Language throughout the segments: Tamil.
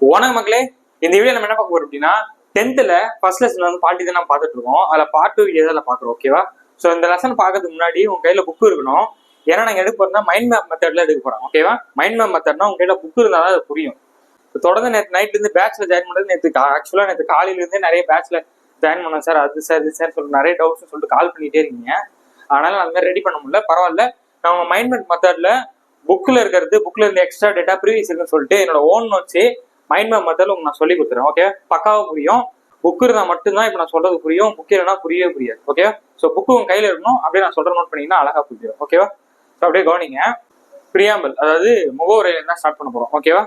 வணக்கம் மக்களே. இந்த வீடியோ நம்ம என்ன பார்க்க போறோம் அப்படின்னா டென்த்ல ஃபர்ஸ்ட் லெசன் வந்து பாட்டி தான் நம்ம பார்த்துட்டு இருக்கோம். அதில் பார்ட் டூ வீடியோ தான் பார்க்குறோம் ஓகேவா ஸோ இந்த லெசன் பார்க்கறதுக்கு முன்னாடி உங்க கையில புக்கு இருக்கணும். ஏன்னா நாங்கள் எடுக்க போறோம்னா மைண்ட் மேப் மெத்தட்ல எடுக்க போறோம் ஓகேவா மைண்ட் மேப் மெத்தட்னா உங்க கையில புக்கு இருந்தால் தான் அது புரியும். தொடர்ந்து நேற்று நைட்ல இருந்து பேட்ச்ல ஜாயின் பண்ணுறது நேற்று ஆக்சுவலாக நேற்று காலையிலேருந்தே நிறைய பேட்ச்ல ஜாயின் பண்ணோம் சார் அது சார் இது சார் சொல்லிட்டு நிறைய டவுட்ஸ் சொல்லிட்டு கால் பண்ணிட்டே இருக்கீங்க. அதனால அந்த மாதிரி ரெடி பண்ண முடியல. பரவாயில்ல. நான் மைண்ட் மேப் மெத்தட்ல புக்கில் இருக்கிறது புக்கில் இருந்து எக்ஸ்ட்ரா டேட்டா ப்ரீவியஸ் இருக்குன்னு சொல்லிட்டு என்னோட ஓன் நோட்ஸே மைண்ட் மேப் மெத்தட்ல உங்களுக்கு நான் சொல்லி கொடுத்துறேன் ஓகே பக்காவாக புரியும். புக் இருந்தால் மட்டும்தான் இப்போ நான் சொல்றது புரியும். புக் இல்லைனா புரியவே புரியாது ஓகே ஸோ புக்கு உங்க கையில் இருக்கணும். அப்படியே நான் சொல்ற நோட் பண்ணீங்கன்னா அழகா புரியும் ஓகேவா ஸோ அப்படியே கவனிங்க. பிரியாம்பல் அதாவது முகவுரையில தான் ஸ்டார்ட் பண்ண போறோம் ஓகேவா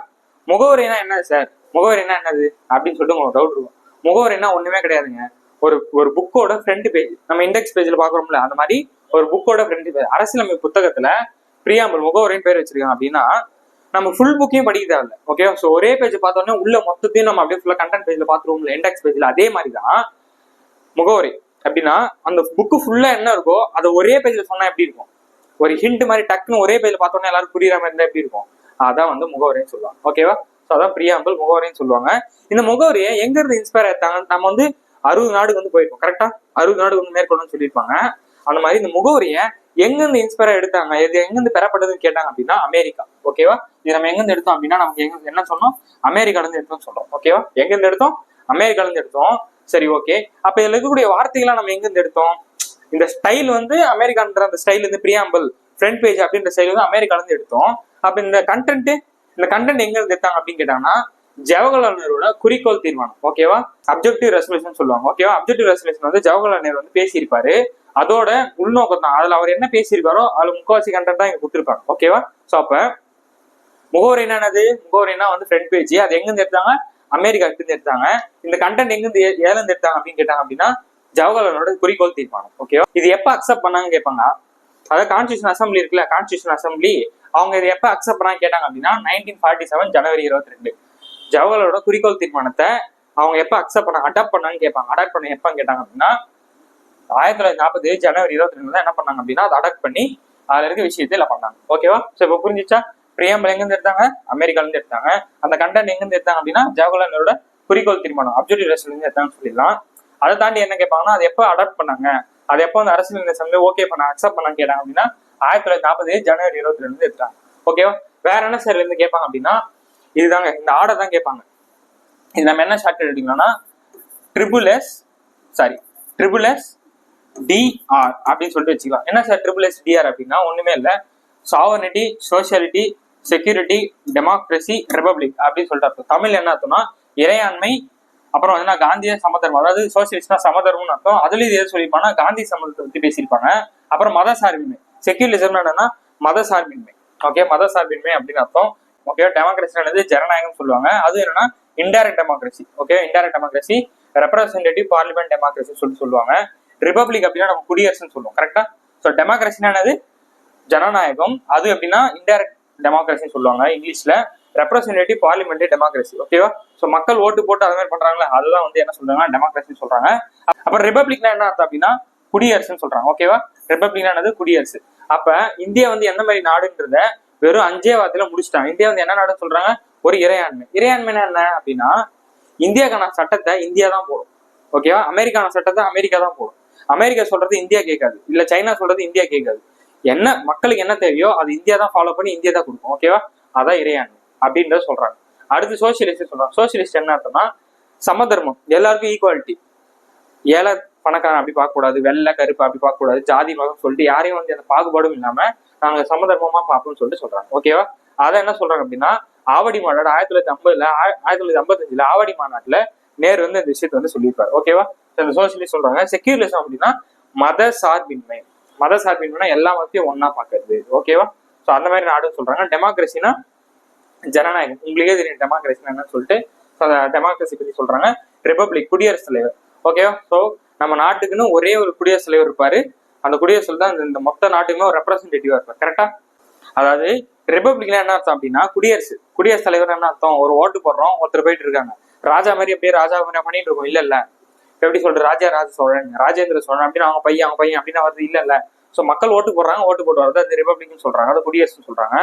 முகவுரைனா என்னது சார் முகவுரைனா என்னது? அப்படின்னு சொல்லிட்டு உங்களுக்கு டவுட் இருக்கும் முகவுரைனா ஒண்ணுமே கிடையாதுங்க. ஒரு ஒரு புக்கோட ஃப்ரண்ட் பேஜ் நம்ம இண்டெக்ஸ் பேஜ்ல பாக்குறோம்ல அந்த மாதிரி ஒரு புக்கோட ஃப்ரண்ட் பேஜ் அரசியலமைப்பு புத்தகத்துல பிரியாம்பல் முகவரின்னு பேர் வச்சிருக்காங்க அப்படின்னா நம்ம ஃபுல் புக்கையும் படிக்க தேவையில்ல ஓகே ஸோ ஒரே பேஜ் பார்த்தோன்னே உள்ள மொத்தத்தையும் நம்ம அப்படியே ஃபுல்லாக கண்டென்ட் பேஜ்ல பார்த்துருவோம்ல இண்டெக்ஸ் பேஜில் அதே மாதிரி தான் முகவரி. அப்படின்னா அந்த புக்கு ஃபுல்லாக என்ன இருக்கோ அதை ஒரே பேஜில் சொன்னால் எப்படி இருக்கும்? ஒரு ஹிண்ட் மாதிரி டக்குன்னு ஒரே பேஜில் பார்த்தோன்னே எல்லாரும் புரியுற மாதிரி இருந்தால் எப்படி இருக்கும்? அதான் வந்து முகவரின்னு சொல்லுவாங்க. ஓகேவா ஸோ அதான் பிரியாம்பல் முகவரின்னு சொல்லுவாங்க. இந்த முகவரியை எங்கேருந்து இன்ஸ்பயர் ஆயிட்டாங்க நம்ம வந்து அறுபது நாடுக்கு வந்து போயிருக்கோம் கரெக்டாக அறுபது நாடு வந்து மேற்கொள்ளணும்னு சொல்லியிருப்பாங்க. அந்த மாதிரி இந்த முகவரியை எங்கிருந்து இன்ஸ்பயர் எடுத்தாங்க? இது எங்கிருந்து பெறப்பட்டதுன்னு கேட்டாங்க அப்படின்னா அமெரிக்கா. ஓகேவா இது நம்ம எங்கிருந்து எடுத்தோம் அப்படின்னா நமக்கு எங்க என்ன சொன்னோம்? அமெரிக்கால இருந்து எடுத்தோம் சொல்றோம் ஓகேவா எங்கிருந்து எடுத்தோம்? அமெரிக்கால இருந்து எடுத்தோம். சரி ஓகே அப்ப இதுல இருக்கக்கூடிய வார்த்தைகளை நம்ம எங்கிருந்து எடுத்தோம்? இந்த ஸ்டைல் வந்து அமெரிக்கான்ற அந்த ஸ்டைல் வந்து பிரியாம்பிள் ஃப்ரண்ட் பேஜ் அப்படின்ற ஸ்டைல் வந்து அமெரிக்கால இருந்து எடுத்தோம். அப்ப இந்த கண்டென்ட் இந்த கண்டென்ட் எங்க இருந்து எடுத்தாங்க அப்படின்னு கேட்டாங்கன்னா ஜவஹர்லால் நேருவோட குறிக்கோள் தீர்மானம். ஓகேவா அப்ஜெக்டிவ் ரெசல்யூஷன் சொல்லுவாங்க. ஓகேவா அப்ஜெக்டிவ் ரெசல்யூஷன் வந்து ஜவஹர்லால் நேரு வந்து பேசியிருப்பாரு. அதோட உள்நோக்கம் தான் அதுல அவர் என்ன பேசியிருக்காரோ அதுல முக்கவாசி கண்டென்ட் தான் இங்க கொடுத்துருப்பாங்க. ஓகேவா சோ அப்ப முகவரி என்னது முகவரினா வந்து ஃப்ரண்ட் பேஜ் அது எங்கிருந்து எடுத்தாங்க? அமெரிக்கா இருந்து எடுத்தாங்க. இந்த கண்டென்ட் எங்க இருந்து ஏல இருந்து எடுத்தாங்க அப்படின்னு கேட்டாங்க அப்படின்னா ஜவஹர்லாலோட குறிக்கோள் தீர்மானம். ஓகேவா இது எப்ப அக்செப்ட் பண்ணாங்க கேட்பாங்க. அதாவது கான்ஸ்டியூஷன் அசம்பிளி இருக்குல்ல கான்ஸ்டியூஷன் அசம்பிளி அவங்க இதை எப்ப அக்செப்ட் பண்ணாங்க கேட்டாங்க அப்படின்னா நைன்டீன் ஃபார்ட்டி செவன் ஜனவரி இருபத்தி ரெண்டு ஜவஹர்லாலோட குறிக்கோள் தீர்மானத்தை அவங்க எப்ப அக்செப்ட் பண்ண அடாப்ட் பண்ணாங்க கேட்பாங்க. அடாப்ட் பண்ண எப்ப கேட்டாங்க அப்படின்னா ஆயிரத்தி தொள்ளாயிரத்தி நாற்பது ஜனவரி இருபத்தி ரெண்டு தான் என்ன பண்ணாங்க அப்படின்னா அதை அடாப்ட் பண்ணி அதுல இருக்க விஷயத்தை இல்லை பண்ணாங்க. ஓகேவா ஸோ இப்போ புரிஞ்சிச்சா? பிரியாம்பல் எங்கேருந்து எடுத்தாங்க? அமெரிக்கால இருந்து எடுத்தாங்க. அந்த கண்டென்ட் எங்கேருந்து எடுத்தாங்க அப்படின்னா ஜவஹர்லால் நேரோட குறிக்கோள் தீர்மானம் அப்ஜெக்டிவ் ரெசல் இருந்து எடுத்தாங்கன்னு சொல்லிடலாம். அதை தாண்டி என்ன கேட்பாங்கன்னா அது எப்போ அடாப்ட் பண்ணாங்க? அது எப்போ வந்து அரசியல் நிலையம்ல ஓகே பண்ண அக்செப்ட் பண்ணாங்க கேட்டாங்க அப்படின்னா ஆயிரத்தி தொள்ளாயிரத்தி நாற்பது ஜனவரி இருபத்தி ரெண்டு எடுத்தாங்க. ஓகேவா வேற என்ன சார் இருந்து கேட்பாங்க அப்படின்னா இதுதாங்க இந்த ஆர்டர் தான் கேட்பாங்க. இது நம்ம என்ன short எடுத்துக்கலாம்னா triple S sorry triple S DR அப்படின்னு சொல்லிட்டு வச்சுக்கலாம். என்ன சார் ட்ரிபிள் எஸ் டிஆர் அப்படின்னா ஒண்ணுமே இல்லை. Sovereignty sociality security democracy republic அப்படின்னு சொல்லிட்டு அர்த்தம். தமிழ் என்ன அர்த்தம்னா இறையாண்மை அப்புறம் வந்து காந்திய சமதர்மம். அதாவது சோசியலிஸ்ட்னா சமதர்மம்னு அர்த்தம். அதுல இது எது சொல்லியிருப்பாங்கன்னா காந்தி சமதத்தை பத்தி பேசியிருப்பாங்க. அப்புறம் மத சார்பின்மை செக்யூலிசம் என்னன்னா மத சார்பின்மை ஓகே மத சார்பின்மை அப்படின்னு அர்த்தம் ஓகே டெமோக்ரஸி ஜனநாயகம் சொல்லுவாங்க. அது என்னன்னா indirect democracy okay indirect democracy representative parliament democracy சொல்லிட்டு சொல்லுவாங்க. ரிபப்ளிக் அப்படின்னா நம்ம குடியரசுன்னு சொல்லுவோம் கரெக்டா ஸோ டெமோக்ரஸினா என்னது? ஜனநாயகம். அது எப்படின்னா இன்டைரக்ட் டெமோக்ரஸின்னு சொல்லுவாங்க இங்கிலீஷ்ல. ரெப்ரஸன்டேட்டிவ் பார்லிமெண்டரி டெமோக்ரஸி ஓகேவா ஸோ மக்கள் ஓட்டு போட்டு அது மாதிரி பண்றாங்களே அதுதான் வந்து என்ன சொல்றாங்கன்னா டெமோக்ரஸின்னு சொல்றாங்க. அப்புறம் ரிபப்ளிக்னா என்ன அர்த்தம் அப்படின்னா குடியரசுன்னு சொல்றாங்க ஓகேவா ரிபப்ளிக்னா என்னது? குடியரசு. அப்ப இந்தியா வந்து எந்த மாதிரி நாடுன்றத வெறும் அஞ்சே வாரத்துல முடிச்சிட்டாங்க. இந்தியா வந்து என்ன நாடுன்னு சொல்றாங்க? ஒரு இறையாண்மை. இறையாண்மைனா என்ன அப்படின்னா இந்தியாக்கான சட்டத்தை இந்தியா தான் போடும் ஓகேவா அமெரிக்கான சட்டத்தை அமெரிக்கா தான் போடும். அமெரிக்கா சொல்றது இந்தியா கேட்காது. இல்ல சைனா சொல்றது இந்தியா கேட்காது. என்ன மக்களுக்கு என்ன தேவையோ அது இந்தியா தான் ஃபாலோ பண்ணி இந்தியா தான் கொடுக்கும். ஓகேவா அதான் இறையாண்மை அப்படின்றத சொல்றாங்க. அடுத்து சோசியலிஸ்ட் சொல்றாங்க. சோசியலிஸ்ட் என்ன அர்த்தம்னா சமதர்மம். எல்லாருக்கும் ஈக்குவாலிட்டி ஏழை பணக்காரன் அப்படி பார்க்கக்கூடாது. வெள்ளை கருப்பு அப்படி பார்க்கக்கூடாது. ஜாதி மதம் சொல்லிட்டு யாரையும் வந்து அந்த பாகுபாடும் இல்லாம நாங்க சமதர்மமா பார்ப்போம்னு சொல்லிட்டு சொல்றாங்க. ஓகேவா அதை என்ன சொல்றாங்க அப்படின்னா ஆவடி மாநாடு ஆயிரத்தி தொள்ளாயிரத்தி ஐம்பதுல ஆயிரத்தி தொள்ளாயிரத்தி ஐம்பத்தஞ்சுல ஆவடி மாநாட்டுல நேரு வந்து இந்த விஷயத்தை வந்து சொல்லியிருப்பாரு ஓகேவா சோசியலிஸ்ட் சொல்றாங்க செக்யூரிலிசம் அப்படின்னா மத சார்பின்மை மத சார்பின்மைனா எல்லா மதத்தையும் ஒன்னா பாக்குறது ஓகேவா ஸோ அந்த மாதிரி நாடுன்னு சொல்றாங்க. டெமோக்ரஸினா ஜனநாயகம். உங்களுக்கே தெரியும் டெமோக்ரஸினா என்னன்னு சொல்லிட்டு. டெமோக்ரஸி பத்தி சொல்றாங்க. ரிபப்ளிக் குடியரசுத் தலைவர் ஓகேவா ஸோ நம்ம நாட்டுக்குன்னு ஒரே ஒரு குடியரசுத் தலைவர் இருப்பாரு. அந்த குடியரசு தான் இந்த மொத்த நாட்டுக்குமே ஒரு ரெப்ரஸன்டேட்டிவா இருப்பார் கரெக்டா அதாவது ரிபப்ளிக்ல என்ன அர்த்தம் அப்படின்னா குடியரசு. குடியரசுத் தலைவர் என்ன அர்த்தம்? ஒரு ஓட்டு போடுறோம் ஒருத்தர் போயிட்டு இருக்காங்க. ராஜா மாதிரி அப்படியே ராஜா பண்ணிட்டு இருக்கோம். இல்ல இல்ல எப்படி சொல்ற ராஜா ராஜ சோழன். ராஜேந்திர சோழன் அப்படின்னு அவங்க பையன் அவங்க பையன் அப்படின்னு வருது இல்ல இல்ல ஸோ மக்கள் ஓட்டு போடுறாங்க ஓட்டு போட்டு வரது அது ரிபப்ளிக்னு சொல்றாங்க. அது குடியரசுன்னு சொல்றாங்க.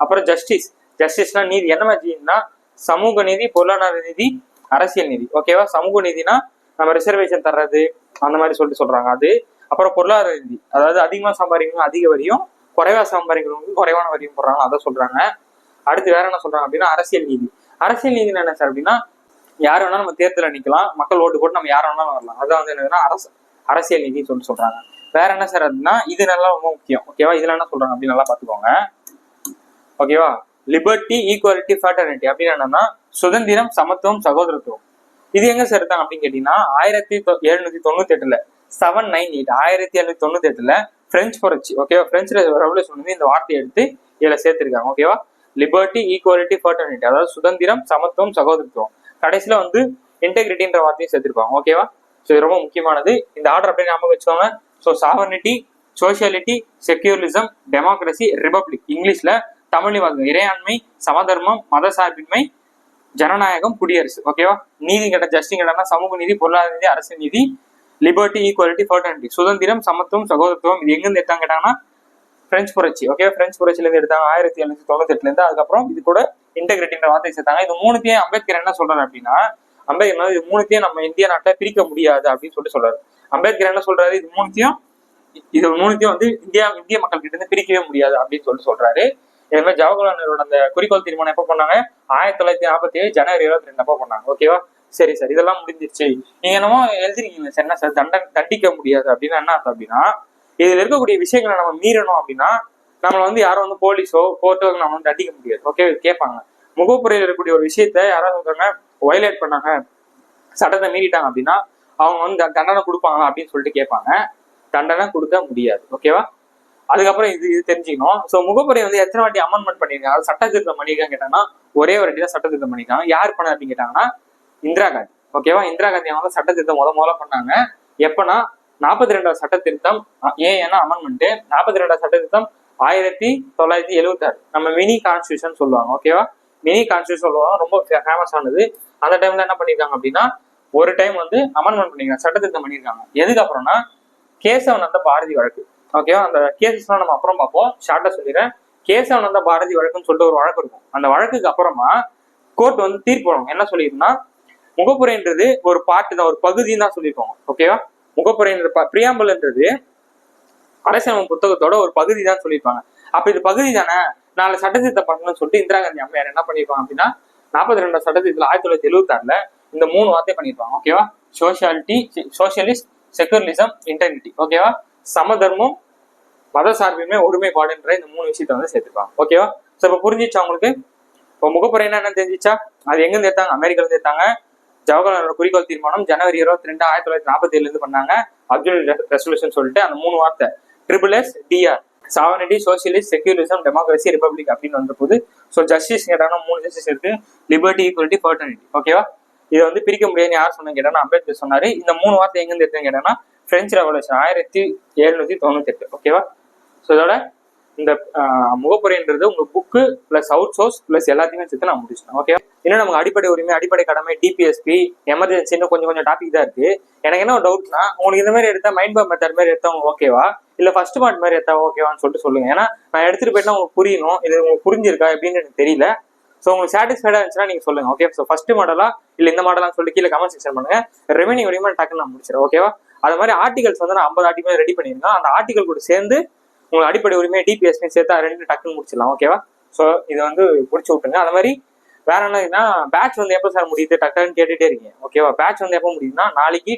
அப்புறம் ஜஸ்டிஸ் ஜஸ்டிஸ்னா நீதி. என்ன மாதிரினா சமூக நீதி பொருளாதார நீதி அரசியல் நீதி. ஓகேவா சமூக நீதினா நம்ம ரிசர்வேஷன் தர்றது அந்த மாதிரி சொல்லிட்டு சொல்றாங்க அது. அப்புறம் பொருளாதார நீதி. அதாவது அதிகமா சம்பாதிக்கணும் அதிக வரியும் குறைவா சம்பாதிக்கிறவங்களுக்கு குறைவான வரியும் போடுறாங்க. அதை சொல்றாங்க. அடுத்து வேற என்ன சொல்றாங்க அப்படின்னா அரசியல் நீதி. அரசியல் நீதினா என்ன சார் அப்படின்னா யார் வேணாலும் நம்ம தேர்தலில் நிக்கலாம். மக்கள் ஓட்டு போட்டு நம்ம யார் வேணாலும் வரலாம். அதான் வந்து என்னதுன்னா அரசு அரசியல் நிதின்னு சொல்லிட்டு சொல்றாங்க. வேற என்ன சார் அப்படின்னா இது நல்லா ரொம்ப முக்கியம். ஓகேவா இதுல என்ன சொல்றாங்க அப்படின்னு நல்லா பாத்துக்கோங்க ஓகேவா லிபர்ட்டி ஈக்குவாலிட்டி ஃபேட்டர்னிட்டி அப்படின்னு என்னன்னா சுதந்திரம் சமத்துவம் சகோதரத்துவம். இது எங்க சார் இருக்காங்க அப்படின்னு கேட்டீங்கன்னா ஆயிரத்தி எழுநூத்தி தொண்ணூத்தி எட்டுல செவன் நைன் எயிட் ஆயிரத்தி எழுநூத்தி தொண்ணூத்தி எட்டுல பிரெஞ்சு புரட்சி ஓகேவா பிரெஞ்சு ரெவல்யூஷன் வந்து இந்த வார்த்தையை எடுத்து இதுல சேர்த்திருக்காங்க. ஓகேவா லிபர்ட்டி ஈக்குவாலிட்டி ஃபேட்டர்னிட்டி அதாவது சுதந்திரம் சமத்துவம் சகோதரத்துவம். கடைசியில் வந்து இன்டெகிரிட்டின்ற வார்த்தையும் சேர்த்துருப்பாங்க. ஓகேவா ஸோ இது ரொம்ப முக்கியமானது. இந்த ஆர்டர் அப்படியே ஞாபகம் வச்சுக்கோங்க. So sovereignty sociality secularism democracy republic இங்கிலீஷில் தமிழி வாங்க இறையாண்மை சமதர்மம் மத சார்பின்மை ஜனநாயகம் குடியரசு. ஓகேவா நீதி கட்ட ஜஸ்டிங் கேட்டா சமூக நீதி பொருளாதார நீதி அரசு நீதி லிபர்ட்டி ஈக்குவாலிட்டி ஃபர்டர்னிட்டி சுதந்திரம் சமத்துவம் சகோதரத்துவம் இது எங்கேருந்து எடுத்தாங்க கேட்டாங்கன்னா பிரெஞ்சு புரட்சி. ஓகே பிரெஞ்சு புரட்சியிலேருந்து எடுத்தாங்க. ஆயிரத்தி எழுநூத்தி தொண்ணூத்தி எட்டுலேருந்து அதுக்கப்புறம் இது கூட இன்டெகிரிட்டின்ற வார்த்தை சேர்த்தாங்க. இது மூணுத்தையும் அம்பேத்கர் என்ன சொல்றாரு அப்படின்னா அம்பேத்கர் இது மூணுத்தையும் நம்ம இந்திய நாட்டை பிரிக்க முடியாது அப்படின்னு சொல்லிட்டு சொல்றாரு. அம்பேத்கர் என்ன சொல்றாரு? இது மூணுத்தையும் இது மூணுத்தையும் வந்து இந்தியா இந்திய மக்கள் கிட்ட இருந்து பிரிக்கவே முடியாது அப்படின்னு சொல்லிட்டு சொல்றாரு. இதே மாதிரி ஜவஹர்லால் நேரோட அந்த குறிக்கோள் தீர்மானம் எப்போ பண்ணாங்க? ஆயிரத்தி தொள்ளாயிரத்தி நாற்பத்தி ஏழு ஜனவரி இருபத்தி ரெண்டு அப்போ பண்ணாங்க. ஓகேவா சரி சார். இதெல்லாம் முடிஞ்சிருச்சு. நீங்க என்னமோ எழுதிருக்கீங்க சார். என்ன சார்? தண்ட தண்டிக்க முடியாது அப்படின்னா என்ன அர்த்தம் அப்படின்னா இதுல இருக்கக்கூடிய விஷயங்களை நம்ம மீறணும் அப்படின்னா நம்மளை வந்து யாரும் வந்து போலீஸோ கோர்ட்டோ நம்ம வந்து அடிக்க முடியாது. ஓகே கேட்பாங்க. முகப்புறையில் இருக்கக்கூடிய ஒரு விஷயத்த யாராவது சொல்றாங்க வயலேட் பண்ணாங்க சட்டத்தை மீறிட்டாங்க அப்படின்னா அவங்க வந்து தண்டனை கொடுப்பாங்களா அப்படின்னு சொல்லிட்டு கேட்பாங்க. தண்டனை கொடுக்க முடியாது. ஓகேவா அதுக்கப்புறம் இது இது தெரிஞ்சுக்கணும். ஸோ முகப்புரை வந்து எத்தனை வாட்டி அமெண்ட்மெண்ட் பண்ணியிருக்காங்க? அதாவது சட்ட திருத்தம் பண்ணியிருக்காங்க கேட்டாங்கன்னா ஒரே ஒரு வாட்டி தான் சட்ட திருத்தம் பண்ணியிருக்காங்க யார் பண்ண அப்படின்னு கேட்டாங்கன்னா இந்திரா காந்தி. ஓகேவா இந்திரா காந்தி அவங்க சட்ட திருத்தம் முத முதல்ல பண்ணாங்க. எப்பன்னா நாற்பத்தி ரெண்டாவது சட்ட திருத்தம் ஏன் ஏன்னா அமெண்ட்மெண்ட் நாற்பத்தி ரெண்டாவது சட்ட திருத்தம் ஆயிரத்தி தொள்ளாயிரத்தி எழுபத்தாறு நம்ம மினி கான்ஸ்டியூஷன் சொல்லுவாங்க ஓகேவா மினி கான்ஸ்டியூஷன் சொல்லுவாங்க ரொம்ப ஃபேமஸ் ஆனது. அந்த டைம்ல என்ன பண்ணியிருக்காங்க அப்படின்னா ஒரு டைம் வந்து அமெண்ட்மெண்ட் பண்ணியிருக்காங்க சட்ட திருத்தம் பண்ணியிருக்காங்க எதுக்கு அப்புறம்னா கேசவனந்த பாரதி வழக்கு ஓகேவா அந்த கேசஸ்லாம் நம்ம அப்புறம் பார்ப்போம். ஷார்ட்டா சொல்லிடுறேன். கேசவனந்த பாரதி வழக்குன்னு சொல்லிட்டு ஒரு வழக்கு இருக்கும். அந்த வழக்குக்கு அப்புறமா கோர்ட் வந்து தீர்ப்பு வரும். என்ன சொல்லிருக்குன்னா முகப்புரைன்றது ஒரு பாட்டு தான் ஒரு பகுதின்னு தான் சொல்லியிருக்கோம் ஓகேவா முகப்புரைன்ற பிரியாம்பல்ன்றது அரசியலமைப்பு புத்தகத்தோட ஒரு பகுதி தான் சொல்லியிருப்பாங்க. அப்ப இது பகுதி தானே நாலு சட்டத்திருத்தம் பண்ணணும்னு சொல்லிட்டு இந்திரா காந்தி அம்மையார் என்ன பண்ணிருப்பாங்க அப்படின்னா நாற்பத்தி ரெண்டாம் சட்டத்திட்டத்தில் ஆயிரத்தி தொள்ளாயிரத்தி எழுபத்தாறுல இந்த மூணு வார்த்தை பண்ணிருப்பாங்க ஓகேவா சோஷியாலிட்டி சோஷியலிஸ்ட் செக்குலரிசம் இன்டர்னிட்டி ஓகேவா சமதர்மம் மத சார்பின்மை ஒருமைப்பாடுன்ற இந்த மூணு விஷயத்த வந்து சேர்த்துப்பாங்க ஓகேவா ஸோ இப்போ புரிஞ்சிச்சா உங்களுக்கு? இப்போ முகப்புரை என்ன தெரிஞ்சிச்சா? அது எங்கேருந்து எடுத்தாங்க? அமெரிக்கால இருந்து எடுத்தாங்க. ஜவஹர்லாலோட குறிக்கோள் தீர்மானம் ஜனவரி இருபத்தி ரெண்டு ஆயிரத்தி தொள்ளாயிரத்தி நாற்பத்தி ஏழுல இருந்து பண்ணாங்க. அப்துல் ரெசல்யூஷன் சொல்லிட்டு அந்த மூணு வார்த்தை. Triple S DR sovereignty socialist secularism democracy republic அப்படின்னு வந்த போது ஸோ ஜஸ்டிஸ் கேட்டாங்கன்னா மூணு ஜஸ்டிஸ் இருக்கு. லிபர்ட்டி ஈக்குவலிட்டி ஃபர்டர்னிட்டி ஓகேவா இதை வந்து பிரிக்க முடியாதுன்னு யார் சொன்னேன் கேட்டானா அம்பேத்கர் சொன்னாரு. இந்த மூணு வார்த்தை எங்க எடுத்துன்னு கேட்டாங்கன்னா பிரெஞ்சு ரெவல்யூஷன் ஆயிரத்தி எழுநூத்தி தொண்ணூத்தி எட்டு ஓகேவா ஸோ இதோட இந்த முகப்புரைன்றது உங்க book plus out source plus எல்லாத்தையுமே சேர்த்து நான் முடிச்சிட்டேன் ஓகே இன்னும் நமக்கு அடிப்படை உரிமை அடிப்படை கடமை டிபிஎஸ்பி எமர்ஜென்சின்னு கொஞ்சம் கொஞ்சம் டாபிக் தான் இருக்கு. எனக்கு என்ன ஒரு டவுட்னா உங்களுக்கு இந்த மாதிரி எடுத்தா மைண்ட் பாப் மெத்தட் மாதிரி எடுத்தா ஓகேவா இல்ல ஃபர்ஸ்ட் பார்ட் மாதிரி எத்தா ஓகேவான்னு சொல்லிட்டு சொல்லுங்க. ஏன்னா நான் எடுத்துட்டு போயிட்டா உங்களுக்கு புரியணும். இது உங்களுக்கு புரிஞ்சிருக்கா எப்படின்னு எனக்கு தெரியல. ஸோ உங்களுக்கு சாட்டிஸ்ஃபைடா இருந்துச்சுன்னா நீங்க சொல்லுங்க ஓகே ஸோ ஃபர்ஸ்ட் மாடலா இல்ல இந்த மாடலாம் சொல்லி கீழே கமெண்ட் செக்ஷன் பண்ணுங்க. ரெவன்யூ வரையுமா டக்குன்னு நான் முடிச்சிடறேன் ஓகேவா அது மாதிரி ஆர்டிகல்ஸ் வந்து நான் ஐம்பது ஆர்டிகல் ரெடி பண்ணியிருந்தேன் அந்த ஆர்டிகல் கூட சேர்ந்து உங்களுக்கு அடிப்படை உரிமை டிபிஎஸ்பி சேர்த்து ரெண்டு டக்குன்னு முடிச்சிடலாம் ஓகேவா ஸோ இதை வந்து முடிச்சு விட்டுருங்க. அது மாதிரி வேற என்னன்னா பேட்ச் வந்து எப்போ சார் முடியுது? டக்குன்னு கேட்டுட்டே இருக்கீங்க ஓகேவா பேட்ச் வந்து எப்போ முடியுதுன்னா நாளைக்கு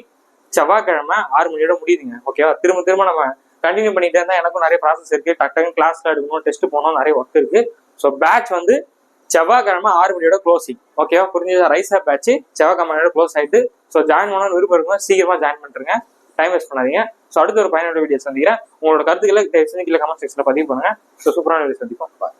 செவ்வாய்க்கிழமை ஆறு மணியோட முடியுதுங்க ஓகேவா திரும்ப திரும்ப நம்ம கண்டினியூ பண்ணிட்டே இருந்தா எனக்கும் நிறைய ப்ராசஸ் இருக்கு. டக்கு கிளாஸ்ல எடுக்கணும் டெஸ்ட் போகணும் நிறைய ஒர்க் இருக்கு. ஸோ பேட்ச் வந்து செவ்வாய்க்கிழமை ஆறு மணியோட க்ளோசிங் ஓகேவா புரிஞ்சதா? ரைஸா பேட்ச் செவ்வாய்க்கிழமையோட க்ளோஸ் ஆயிட்டு. ஸோ ஜாயின் பண்ணணும்னு விருப்பம் இருக்கும் சீக்கிரமா ஜாயின் பண்ணுறேங்க டைம் வேஸ்ட் பண்ணாதீங்க. ஸோ அடுத்த ஒரு பயனுள்ள வீடியோ சந்திக்கிறேன். உங்களோட கருத்துக்களை கீழே கமெண்ட் செக்ஷனில் பதிவு பண்ணுங்க. ஸோ சூப்பரான வீடியோ சந்திப்போம். பாய்